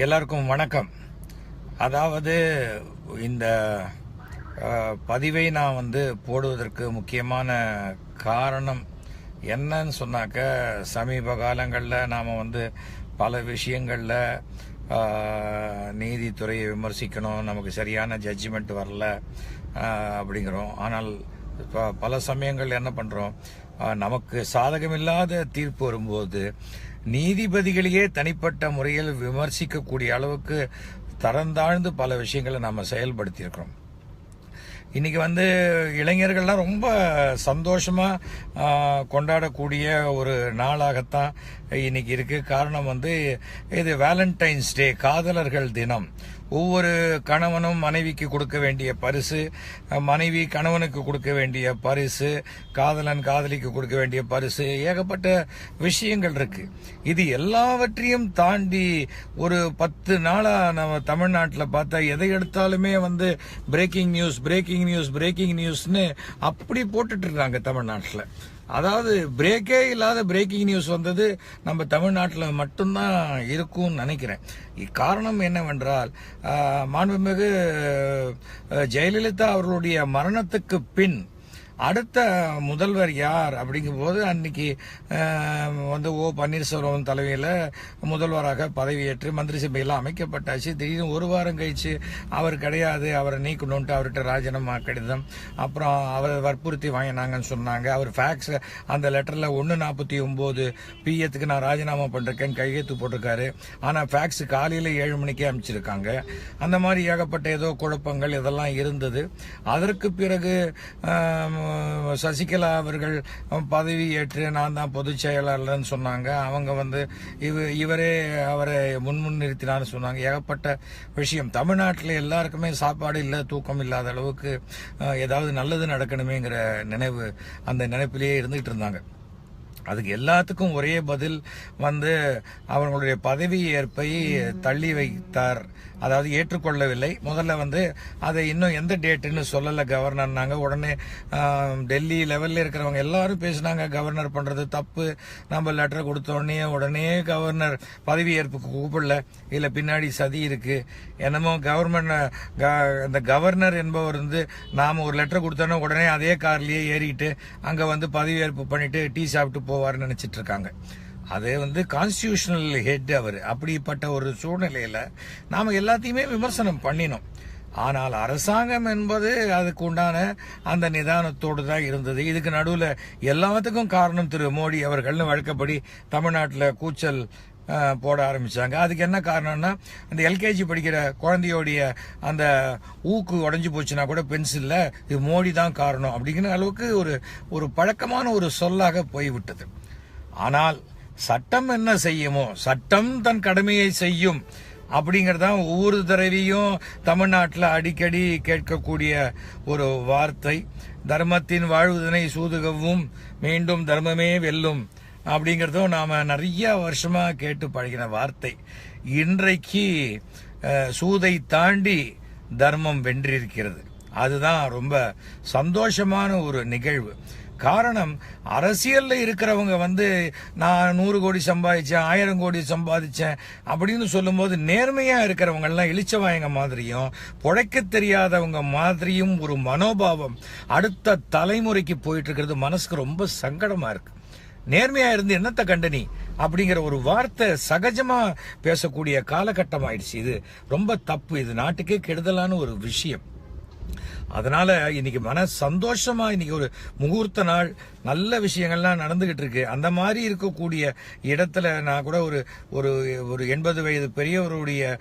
எல்லாருக்கும் வணக்கம். அதாவது இந்த பதிவை நான் வந்து போடுவதற்கு முக்கியமான காரணம் என்னன்னு சொன்னாக்க சமீப காலங்களில் நாம் வந்து பல விஷயங்களில் நீதித்துறையை விமர்சிக்கணும் நமக்கு சரியான ஜட்ஜ்மெண்ட் வரல அப்படிங்கிறோம். ஆனால் இப்போ பல சமயங்கள் என்ன பண்ணுறோம் நமக்கு சாதகமில்லாத தீர்ப்பு வரும்போது நீதிபதிகளையே தனிப்பட்ட முறையில் விமர்சிக்கக்கூடிய அளவுக்கு தரந்தாழ்ந்து பல விஷயங்களை நாம் செயல்படுத்தியிருக்கிறோம். இன்றைக்கி வந்து இளைஞர்கள்லாம் ரொம்ப சந்தோஷமாக கொண்டாடக்கூடிய ஒரு நாளாகத்தான் இன்றைக்கி இருக்குது காரணம் வந்து இது வேலண்டைன்ஸ் டே காதலர்கள் தினம். ஒவ்வொரு கணவனும் மனைவிக்கு கொடுக்க வேண்டிய பரிசு மனைவி கணவனுக்கு கொடுக்க வேண்டிய பரிசு காதலன் காதலிக்கு கொடுக்க வேண்டிய பரிசு ஏகப்பட்ட விஷயங்கள் இருக்கு. இது எல்லாவற்றையும் தாண்டி ஒரு பத்து நாளாக நம்ம தமிழ்நாட்டில் பார்த்தா எதை எடுத்தாலுமே வந்து breaking news breaking news breaking நியூஸ்னு அப்படி போட்டுட்டு இருக்காங்க தமிழ்நாட்டில். அதாவது பிரேக்கே இல்லாத பிரேக்கிங் நியூஸ் வந்தது நம்ம தமிழ்நாட்டில் மட்டும்தான் இருக்கும்னு நினைக்கிறேன். காரணம் என்னவென்றால் மாண்புமிகு ஜெயலலிதா அவர்களுடைய மரணத்துக்கு பின் அடுத்த முதல்வர் யார் அப்படிங்கும்போது அன்னைக்கு வந்து ஓ பன்னீர்செல்வம் தலைமையில் முதல்வராக பதவியேற்று மந்திரி சபையெல்லாம் அமைக்கப்பட்டாச்சு. திடீர்னு ஒரு வாரம் கழிச்சு அவர் கிடையாது அவரை நீக்கணும்ட்டு அவர்கிட்ட ராஜினாமா கடிதம். அப்புறம் அவர் வற்புறுத்தி வாங்கினாங்கன்னு சொன்னாங்க. அவர் ஃபேக்ஸ் அந்த லெட்டரில் ஒன்று நாற்பத்தி ஒம்பது பிஎத்துக்கு நான் ராஜினாமா பண்ணிருக்கேன் கையெழுத்து போட்டிருக்காரு. ஆனால் ஃபேக்ஸ் காலையில் ஏழு மணிக்கே அமைச்சிருக்காங்க அந்த மாதிரி ஏகப்பட்ட ஏதோ குழப்பங்கள் இதெல்லாம் இருந்தது. அதற்கு பிறகு சசிகலா அவர்கள் பதவி ஏற்று நான் தான் பொதுச் செயலாளர்னு சொன்னாங்க. அவங்க வந்து இவ இவரே அவரை முன்முன் நிறுத்தினார்னு சொன்னாங்க. ஏகப்பட்ட விஷயம். தமிழ்நாட்டில் எல்லாருக்குமே சாப்பாடு இல்லை தூக்கம் இல்லாத அளவுக்கு ஏதாவது நல்லது நடக்கணுமேங்கிற நினைவு அந்த நினைப்பிலேயே இருந்துகிட்டு இருந்தாங்க. அதுக்கு எல்லாத்துக்கும் ஒரே பதில் வந்து அவர்களுடைய பதவி ஏற்பை தள்ளி வைத்தார். அதாவது ஏற்றுக்கொள்ளவில்லை. முதல்ல வந்து அதை இன்னும் எந்த டேட்டுன்னு சொல்லலை கவர்னர்னாங்க. உடனே டெல்லி லெவலில் இருக்கிறவங்க எல்லாரும் பேசினாங்க கவர்னர் பண்ணுறது தப்பு நம்ம லெட்டர் கொடுத்தோடனே உடனே கவர்னர் பதவி ஏற்புக்கு கூப்பிடல. இதில் பின்னாடி சதி இருக்கு. என்னமோ கவர்மெண்ட் இந்த கவர்னர் என்பவர் வந்து நாம் ஒரு லெட்டர் கொடுத்தோன்னே உடனே அதே கார்லேயே ஏறிட்டு அங்கே வந்து பதவியேற்பு பண்ணிவிட்டு டீ சாப்பிட்டு போவார்னு நினைச்சிட்டு இருக்காங்க அது வந்து கான்ஸ்டியூஷனல் ஹெட் அவர். அப்படிப்பட்ட ஒரு சூழ்நிலையில நாம எல்லாத்தையுமே விமர்சனம் பண்ணினோம். ஆனால் அரசாங்கம் என்பது அதுக்கு உண்டான அந்த நிதானத்தோடு தான் இருந்தது. இதுக்கு நடுவில் எல்லாத்துக்கும் காரணம் திரு மோடி அவர்கள்னு வழக்கப்படி தமிழ்நாட்டில் கூச்சல் போட ஆரம்பித்தாங்க அதுக்கு என்ன காரணம்னா அந்த எல்கேஜி படிக்கிற குழந்தையோடைய அந்த ஊக்கு உடஞ்சி போச்சுன்னா கூட பென்சிலில் இது மோடி தான் காரணம் அப்படிங்கிற அளவுக்கு ஒரு ஒரு பழக்கமான ஒரு சொல்லாக போய்விட்டது. ஆனால் சட்டம் என்ன செய்யுமோ சட்டம் தன் கடமையை செய்யும் அப்படிங்கறதான் ஒவ்வொரு தடவையும் தமிழ்நாட்டில் அடிக்கடி கேட்கக்கூடிய ஒரு வார்த்தை. தர்மத்தின் வாழ்வுதனை சூதுகவும் மீண்டும் தர்மமே வெல்லும். அப்படிங்கிறதும் நாம் நிறைய வருஷமாக கேட்டு பழகின வார்த்தை. இன்றைக்கு சூதை தாண்டி தர்மம் வென்றிருக்கிறது. அதுதான் ரொம்ப சந்தோஷமான ஒரு நிகழ்வு. காரணம் அரசியலில் இருக்கிறவங்க வந்து நான் நூறு கோடி சம்பாதிச்சேன் ஆயிரம் கோடி சம்பாதிச்சேன் அப்படின்னு சொல்லும்போது நேர்மையாக இருக்கிறவங்கெல்லாம் இழிச்சவாயங்க மாதிரியும் பொழைக்க தெரியாதவங்க மாதிரியும் ஒரு மனோபாவம் அடுத்த தலைமுறைக்கு போயிட்டு இருக்கிறது மனசுக்கு ரொம்ப சங்கடமாக இருக்குது நேர்மையா இருந்து என்னத்த கண்டனி அப்படிங்கிற ஒரு வார்த்தை சகஜமா பேசக்கூடிய காலகட்டம் ஆயிடுச்சு இது ரொம்ப தப்பு. இது நாட்டுக்கே கெடுதலான ஒரு விஷயம். அதனால இன்னைக்கு மன சந்தோஷமா இன்னைக்கு ஒரு முகூர்த்த நாள் நல்ல விஷயங்கள்லாம் நடந்துகிட்டு இருக்கு அந்த மாதிரி இருக்கக்கூடிய இடத்துல நான் கூட ஒரு ஒரு ஒரு எண்பது வயது பெரியவருடைய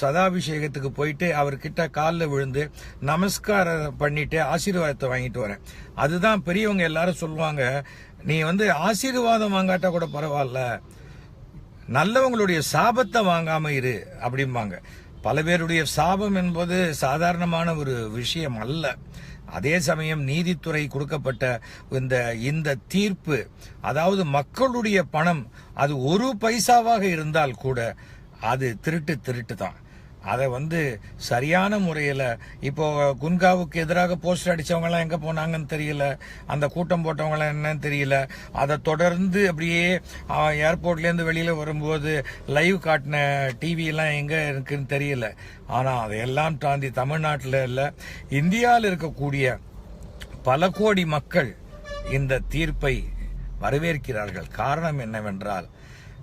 சதாபிஷேகத்துக்கு போயிட்டு அவர்கிட்ட காலில் விழுந்து நமஸ்காரம் பண்ணிட்டு ஆசீர்வாதத்தை வாங்கிட்டு வரேன். அதுதான் பெரியவங்க எல்லாரும் சொல்லுவாங்க நீ வந்து ஆசீர்வாதம் வாங்காட்டா கூட பரவாயில்ல. நல்லவங்களுடைய சாபத்தை வாங்காம இரு அப்படிம்பாங்க. பல பேருடைய சாபம் என்பது சாதாரணமான ஒரு விஷயம் அல்ல. அதே சமயம் நீதித்துறை கொடுக்கப்பட்ட இந்த இந்த தீர்ப்பு அதாவது மக்களுடைய பணம் அது ஒரு பைசாவாக இருந்தால் கூட அது திருட்டு திருட்டு தான் அதை வந்து சரியான முறையில் இப்போ குன்காவுக்கு எதிராக போஸ்டர் அடித்தவங்களாம் எங்கே போனாங்கன்னு தெரியல அந்த கூட்டம் போட்டவங்களாம் என்னன்னு தெரியல. அதை தொடர்ந்து அப்படியே ஏர்போர்ட்லேருந்து வெளியில் வரும்போது லைவ் காட்டின டிவியெல்லாம் எங்கே இருக்குன்னு தெரியல. ஆனால் அதையெல்லாம் தாண்டி தமிழ்நாட்டில் இல்லை இந்தியாவில் இருக்கக்கூடிய பல கோடி மக்கள் இந்த தீர்ப்பை வரவேற்கிறார்கள். காரணம் என்னவென்றால்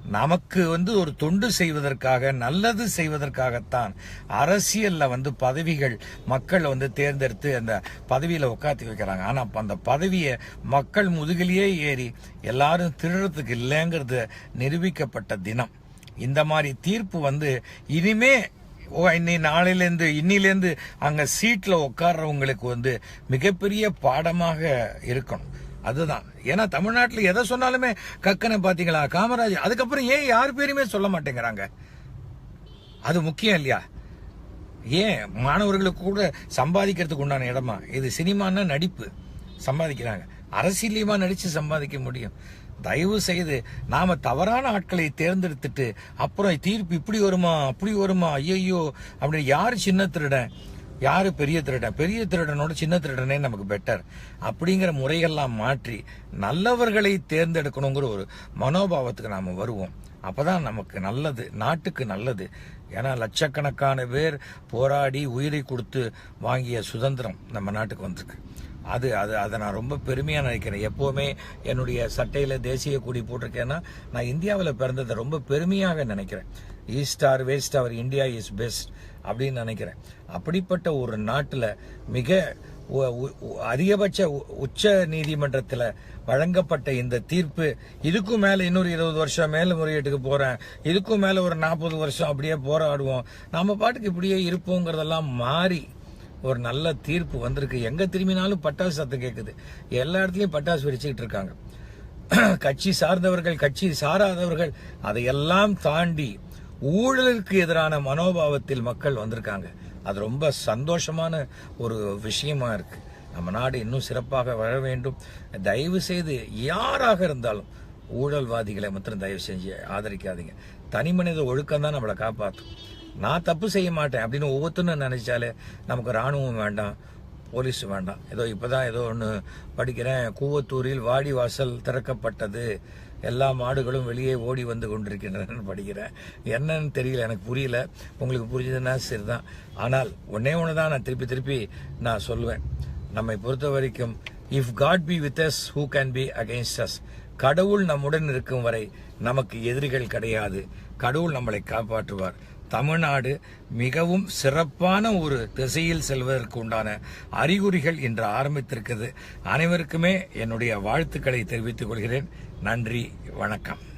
நமக்கு வந்து ஒரு தொண்டு செய்வதற்காக நல்லது செய்வதற்காகத்தான் அரசியல்ல வந்து பதவிகள் மக்களை வந்து தேர்ந்தெடுத்து அந்த பதவியில உட்காத்தி வைக்கிறாங்க. ஆனா அந்த பதவியை மக்கள் முதுகிலேயே ஏறி எல்லாரும் திருடுறதுக்கு இல்லைங்கிறது நிரூபிக்கப்பட்ட தினம். இந்த மாதிரி தீர்ப்பு வந்து இனிமே ஓ இன்னி நாளையிலேருந்து இன்னிலேருந்து அங்க சீட்ல உட்கார்றவங்களுக்கு வந்து மிகப்பெரிய பாடமாக இருக்கணும். அதுதான். ஏன்னா தமிழ்நாட்டில் எதை சொன்னாலுமே கக்கனை பார்த்தீங்களா காமராஜ் அதுக்கப்புறம் ஏன் யார் பேருமே சொல்ல மாட்டேங்கிறாங்க? அது முக்கியம் இல்லையா? ஏன் மாணவர்களுக்கு கூட சம்பாதிக்கிறதுக்கு உண்டான இடமா? இது சினிமான்னா நடிப்பு. சம்பாதிக்கிறாங்க. அரசியலியமா நடிச்சு சம்பாதிக்க முடியும்? தயவு செய்து நாம தவறான ஆட்களை தேர்ந்தெடுத்துட்டு அப்புறம் தீர்ப்பு இப்படி வருமா அப்படி வருமா ஐயையோ அப்படின்னு யார் சின்ன திருடன் யாரு பெரிய திருடன்? பெரிய திருடனோட சின்ன திருடனே நமக்கு பெட்டர் அப்படிங்கிற முறைகள்லாம் மாற்றி நல்லவர்களை தேர்ந்தெடுக்கணுங்கிற ஒரு மனோபாவத்துக்கு நாம வருவோம். அப்பதான் நமக்கு நல்லது நாட்டுக்கு நல்லது. ஏன்னா லட்சக்கணக்கான பேர் போராடி உயிரை கொடுத்து வாங்கிய சுதந்திரம் நம்ம நாட்டுக்கு வந்திருக்கு. அது அது அதை நான் ரொம்ப பெருமையாக நினைக்கிறேன். எப்போவுமே என்னுடைய சட்டையில் தேசிய கொடி போட்டிருக்கேன்னா நான் இந்தியாவில் பிறந்ததை ரொம்ப பெருமையாக நினைக்கிறேன். East or west our India is best அப்படின்னு நினைக்கிறேன். அப்படிப்பட்ட ஒரு நாட்டில் மிக உ- அதிகபட்ச உ- உச்ச நீதிமன்றத்தில் வழங்கப்பட்ட இந்த தீர்ப்பு இதுக்கும் மேலே இன்னொரு இருபது வருஷம் மேல முறையீட்டுக்கு போறேன் இதுக்கும் மேலே ஒரு நாற்பது வருஷம் அப்படியே போராடுவோம் நம்ம பாட்டுக்கு இப்படியே இருப்போங்கிறதெல்லாம் மாறி ஒரு நல்ல தீர்ப்பு வந்திருக்கு. எங்க திரும்பினாலும் பட்டாசு சத்தம் கேட்குது எல்லா இடத்துலையும் பட்டாசு வெடிச்சுக்கிட்டு இருக்காங்க. கட்சி சார்ந்தவர்கள் கட்சி சாராதவர்கள் அதையெல்லாம் தாண்டி ஊழலுக்கு எதிரான மனோபாவத்தில் மக்கள் வந்திருக்காங்க. அது ரொம்ப சந்தோஷமான ஒரு விஷயமா இருக்கு. நம்ம நாடு இன்னும் சிறப்பாக வர வேண்டும். தயவு செய்து யாராக இருந்தாலும் ஊழல்வாதிகளை மாத்திரம் தயவு செஞ்சு ஆதரிக்காதீங்க. தனி மனித ஒழுக்கம் தான் நம்மளை காப்பாற்றும் நான் தப்பு செய்ய மாட்டேன் அப்படின்னு ஒவ்வொருத்தரும் நினைச்சாலே நமக்கு ராணுவம் வேண்டாம் போலீஸ் வேண்டாம். ஏதோ இப்பதான் ஏதோ ஒன்று படிக்கிறேன். கூவத்தூரில் வாடி வாசல் திறக்கப்பட்டது. எல்லா மாடுகளும் வெளியே ஓடி வந்து கொண்டிருக்கின்றன படிக்கிறேன். என்னன்னு தெரியல எனக்கு புரியல. உங்களுக்கு புரிஞ்சதுன்னா சரிதான். ஆனால் ஒன்னே ஒன்று தான் நான் திருப்பி திருப்பி நான் சொல்லுவேன். நம்மை பொறுத்த வரைக்கும் if God be with us who can be against us கடவுள் நம்முடன் இருக்கும் வரை நமக்கு எதிரிகள் கிடையாது. கடவுள் நம்மளை காப்பாற்றுவார். தமிழ்நாடு மிகவும் சிறப்பான ஒரு திசையில் செல்வதற்கு உண்டான அறிகுறிகள் இன்று ஆரம்பித்திருக்கிறது. அனைவருக்குமே என்னுடைய வாழ்த்துக்களை தெரிவித்துக் கொள்கிறேன். நன்றி வணக்கம்.